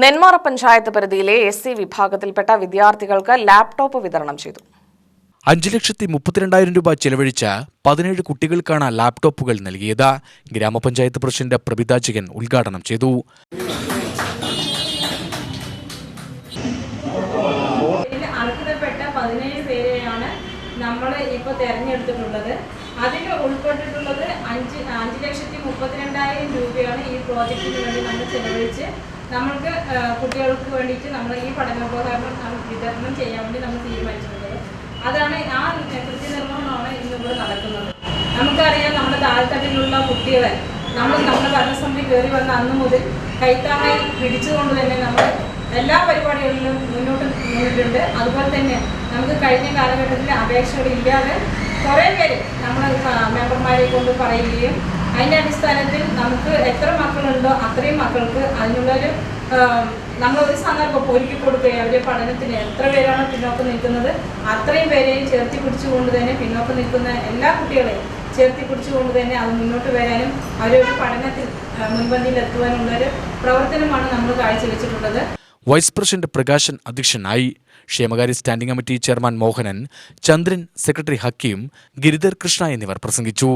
നെന്മാറ പഞ്ചായത്ത് പരിധിയിലെ S C വിഭാഗത്തിൽപ്പെട്ട വിദ്യാർത്ഥികൾക്ക് ലാപ്ടോപ്പ് വിതരണം ചെയ്തു. അഞ്ച് ലക്ഷത്തി മുപ്പത്തിരണ്ടായിരം രൂപ ചെലവഴിച്ച പതിനേഴ് കുട്ടികൾക്കാണ് ലാപ്ടോപ്പുകൾ നൽകിയത്. ഗ്രാമപഞ്ചായത്ത് പ്രസിഡന്റ് പ്രഭിത ജഗൻ ഉദ്ഘാടനം ചെയ്തു. ഇതിൽ അർഹതപ്പെട്ട പതിനേഴ് പേരെയാണ് നമ്മൾ ഇപ്പോൾ തിരഞ്ഞെടുത്തിട്ടുള്ളത്. അതിൽ ഉൾപ്പെട്ടിട്ടുള്ളത് അഞ്ച് അഞ്ച് ലക്ഷത്തി മുപ്പത്തിരണ്ടായിരം രൂപയാണ് ഈ പ്രോജക്റ്റിന് വേണ്ടി നമ്മൾ ചെലവഴിച്ച് നമ്മൾക്ക് കുട്ടികൾക്ക് വേണ്ടിയിട്ട് നമ്മൾ ഈ പഠനോപകരണം വിതരണം ചെയ്യാൻ വേണ്ടി നമ്മൾ തീരുമാനിച്ചിട്ടുള്ളത്. അതാണ് ആ കൃത്യനിർവഹണമാണ് ഇന്നിവിടെ നടക്കുന്നത്. നമുക്കറിയാം നമ്മുടെ താഴെത്തട്ടിലുള്ള കുട്ടികളെ നമ്മൾ നമ്മുടെ ഭരണസമിതി കയറി വന്ന അന്ന് മുതൽ കൈത്താങ്ങായി പിടിച്ചുകൊണ്ട് തന്നെ നമ്മൾ എല്ലാ പരിപാടികളിലും മുന്നോട്ട് നിന്നിട്ടുണ്ട്. അതുപോലെ തന്നെ നമുക്ക് കഴിഞ്ഞ കാലഘട്ടത്തിൽ അപേക്ഷകളില്ലാതെ കുറേ പേര് നമ്മൾ മെമ്പർമാരെ കൊണ്ട് പറയുകയും അതിന്റെ അടിസ്ഥാനത്തിൽ നമുക്ക് എത്ര മക്കളുണ്ടോ അത്രയും മക്കൾക്ക് അതിനുള്ളൊരു നമ്മളൊരു സന്ദർഭം ഒരുക്കി കൊടുക്കുകയും അവരുടെ പഠനത്തിന് എത്ര പേരാണ് പിന്നോക്കം നിൽക്കുന്നത് അത്രയും പേരെയും ചേർത്തി പിടിച്ചുകൊണ്ട് തന്നെ പിന്നോക്കം നിൽക്കുന്ന എല്ലാ കുട്ടികളെയും ചേർത്തി പിടിച്ചുകൊണ്ട് തന്നെ അത് മുന്നോട്ട് വരാനും അവരൊരു പഠനത്തിൽ മുൻപന്തിയിൽ എത്തുവാനുള്ളൊരു പ്രവർത്തനമാണ് നമ്മൾ കാഴ്ചവെച്ചിട്ടുള്ളത്. വൈസ് പ്രസിഡന്റ് പ്രകാശൻ അധ്യക്ഷനായി ക്ഷേമകാര്യ standing committee chairman Mohanan Chandran secretary Hakeem Giridhar Krishna എന്നിവർ പ്രസംഗിച്ചു.